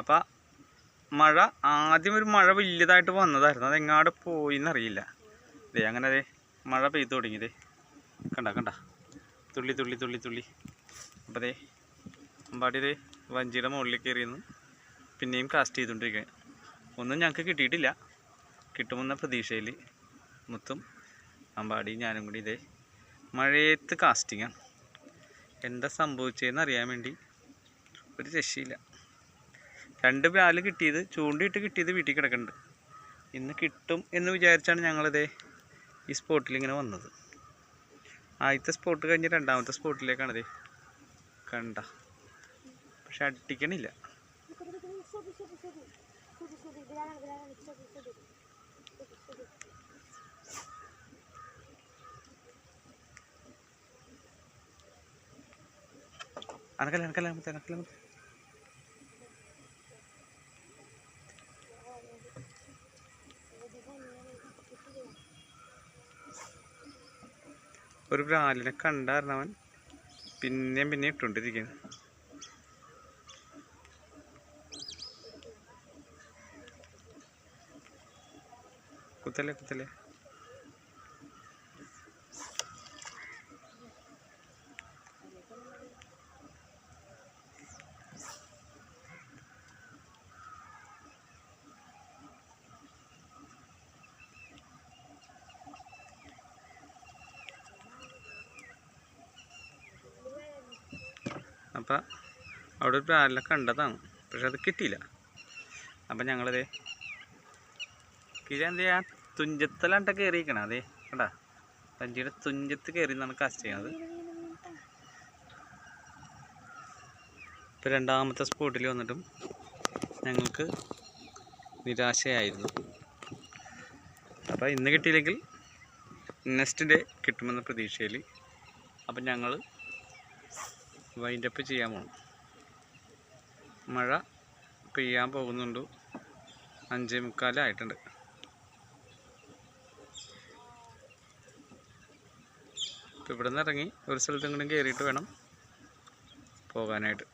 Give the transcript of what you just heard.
അപ്പം മഴ ആദ്യം ഒരു മഴ വലിയതായിട്ട് വന്നതായിരുന്നു. അതെങ്ങാട് പോയി എന്നറിയില്ല ദേ അങ്ങനെ അതെ മഴ പെയ്തു തുടങ്ങിയതേ കണ്ട കണ്ട. തുള്ളി തുള്ളി തുള്ളി തുള്ളി. അപ്പോൾ ദേ അമ്പാടി ദേ വഞ്ചിയുടെ മുകളിൽ കയറിയെന്ന് പിന്നെയും കാസ്റ്റ് ചെയ്തുകൊണ്ടിരിക്കുക ഒന്നും ഞങ്ങൾക്ക് കിട്ടിയിട്ടില്ല. കിട്ടുമെന്ന പ്രതീക്ഷയിൽ മുത്തും അമ്പാടി ഞാനും കൂടി ഇതേ മഴയത്ത് കാസ്റ്റിങ്ങാണ് എന്താ സംഭവിച്ചതെന്ന് അറിയാൻ വേണ്ടി ഒരു രക്ഷയില്ല. രണ്ട് ബ്രാൽ കിട്ടിയത് ചൂണ്ടിയിട്ട് കിട്ടിയത് വീട്ടിൽ കിടക്കുന്നുണ്ട്. ഇന്ന് കിട്ടും എന്ന് വിചാരിച്ചാണ് ഞങ്ങളിതേ ഈ സ്പോട്ടിൽ ഇങ്ങനെ വന്നത്. ആദ്യത്തെ സ്പോട്ട് കഴിഞ്ഞ് രണ്ടാമത്തെ സ്പോട്ടിലേക്കാണ് ഇതേ കണ്ട. പക്ഷെ അടിക്കണില്ല. അനക്കല്ല അനക്കല്ല അനക്കല്ല. ഒരു ബ്രാലിനെ കണ്ടായിരുന്നവൻ പിന്നെയും പിന്നെ ഇട്ടുകൊണ്ടിരിക്കുന്നു. കുത്തല്ലേ കുത്തല്ലേ അപ്പം അവിടെ ഒരു പ്രാരല കണ്ടതാണ്. പക്ഷെ അത് കിട്ടിയില്ല. അപ്പം ഞങ്ങളത് കിഴ എന്ത് ചെയ്യാ തുഞ്ചത്തലാണ്ട കയറിയിരിക്കണം അതെ കണ്ടാ? പഞ്ചിയുടെ തുഞ്ചത്ത് കയറി എന്നാണ് കാസ്റ്റ് ചെയ്യണത്. ഇപ്പം രണ്ടാമത്തെ സ്പോട്ടിൽ വന്നിട്ടും ഞങ്ങൾക്ക് നിരാശയായിരുന്നു. അപ്പോൾ ഇന്ന് കിട്ടിയില്ലെങ്കിൽ നെക്സ്റ്റ് ഡേ കിട്ടുമെന്ന പ്രതീക്ഷയിൽ അപ്പം ഞങ്ങൾ വൈൻഡപ്പ് ചെയ്യാൻ പോകണം മഴ പെയ്യാൻ പോകുന്നുണ്ട്. അഞ്ചേ മുക്കാലായിട്ടുണ്ട് ഇപ്പം ഇവിടെ നിന്ന് ഇറങ്ങി ഒരു സ്ഥലത്തും കൂടി കയറിയിട്ട് വേണം പോകാനായിട്ട്.